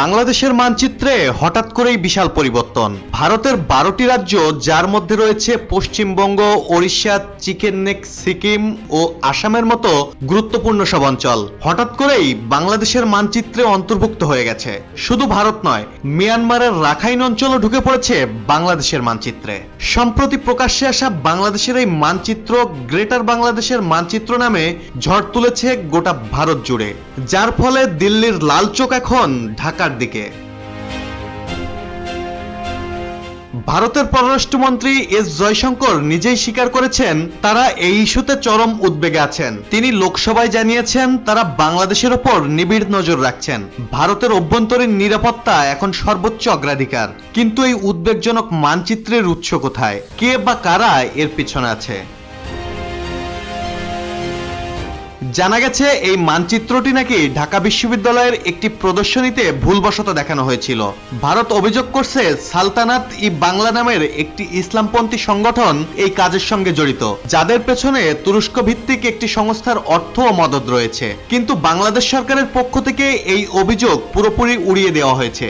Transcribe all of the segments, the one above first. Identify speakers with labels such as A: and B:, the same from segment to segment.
A: বাংলাদেশের মানচিত্রে হঠাৎ করেই বিশাল পরিবর্তন। ভারতের বারোটি রাজ্য, যার মধ্যে রয়েছে পশ্চিমবঙ্গ, ওড়িশা চিকেন নেক সিকিম ও আসামের মতো গুরুত্বপূর্ণ সব অঞ্চল। হঠাৎ করেই বাংলাদেশের মানচিত্রে অন্তর্ভুক্ত হয়ে গেছে। শুধু ভারত নয়, মিয়ানমারের রাখাইন অঞ্চলও ঢুকে পড়েছে বাংলাদেশের মানচিত্রে। সম্প্রতি প্রকাশ্যে আসা বাংলাদেশের এই মানচিত্র গ্রেটার বাংলাদেশের মানচিত্র নামে ঝড় তুলেছে গোটা ভারত জুড়ে। যার ফলে দিল্লির লাল চোখ এখন ঢাকার দিকে। ভারতের পররাষ্ট্রমন্ত্রী এস জয়শঙ্কর নিজেই স্বীকার করেছেন, তারা এই ইস্যুতে চরম উদ্বেগে আছেন। তিনি লোকসভায় জানিয়েছেন, তারা বাংলাদেশের ওপর নিবিড় নজর রাখছেন। ভারতের অভ্যন্তরীণ নিরাপত্তা এখন সর্বোচ্চ অগ্রাধিকার। কিন্তু এই উদ্বেগজনক মানচিত্রের উৎস কোথায়? কে বা কারা এর পিছনে আছে? জানা গেছে এই মানচিত্রটি নাকি ঢাকা বিশ্ববিদ্যালয়ের একটি প্রদর্শনীতে ভুলবশত দেখানো হয়েছিল। ভারত অভিযোগ করছে সালতানাত ই বাংলা নামের একটি ইসলামপন্থী সংগঠন এই কাজের সঙ্গে জড়িত, যাদের পেছনে তুরস্ক ভিত্তিক একটি সংস্থার অর্থ ও মদত রয়েছে। কিন্তু বাংলাদেশ সরকারের পক্ষ থেকে এই অভিযোগ পুরোপুরি উড়িয়ে দেওয়া হয়েছে।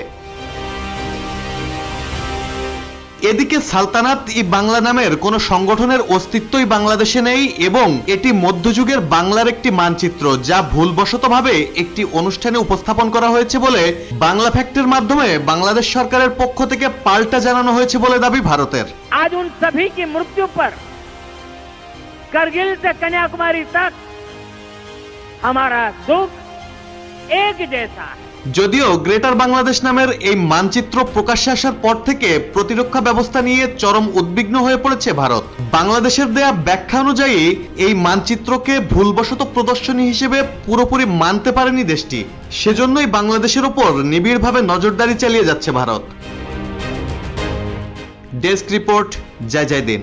A: এদিকে সালতানাত ই বাংলা নামের কোন সংগঠনের অস্তিত্বই বাংলাদেশে নেই এবং এটি মধ্যযুগের বাংলার একটি মানচিত্র যা ভুলবশতভাবে একটি অনুষ্ঠানে উপস্থাপন করা হয়েছে বলে বাংলা ফ্যাক্টের মাধ্যমে বাংলাদেশ সরকারের পক্ষ থেকে পাল্টা জানানো হয়েছে বলে দাবি ভারতের
B: आज उन सभी की मृत्यु पर करगिल से कन्याकुमारी तक हमारा दुख एक जैसा है
A: যদিও গ্রেটার বাংলাদেশ নামের এই মানচিত্র প্রকাশ্যে আসার পর থেকে প্রতিরক্ষা ব্যবস্থা নিয়ে চরম উদ্বিগ্ন হয়ে পড়েছে ভারত। বাংলাদেশের দেয়া ব্যাখ্যা অনুযায়ী, এই মানচিত্রকে ভুলবশত প্রদর্শনী হিসেবে পুরোপুরি মানতে পারেনি দেশটি। সেজন্যই বাংলাদেশের ওপর নিবিড়ভাবে নজরদারি চালিয়ে যাচ্ছে ভারত। ডেস্ক রিপোর্ট, জয় জয় দিন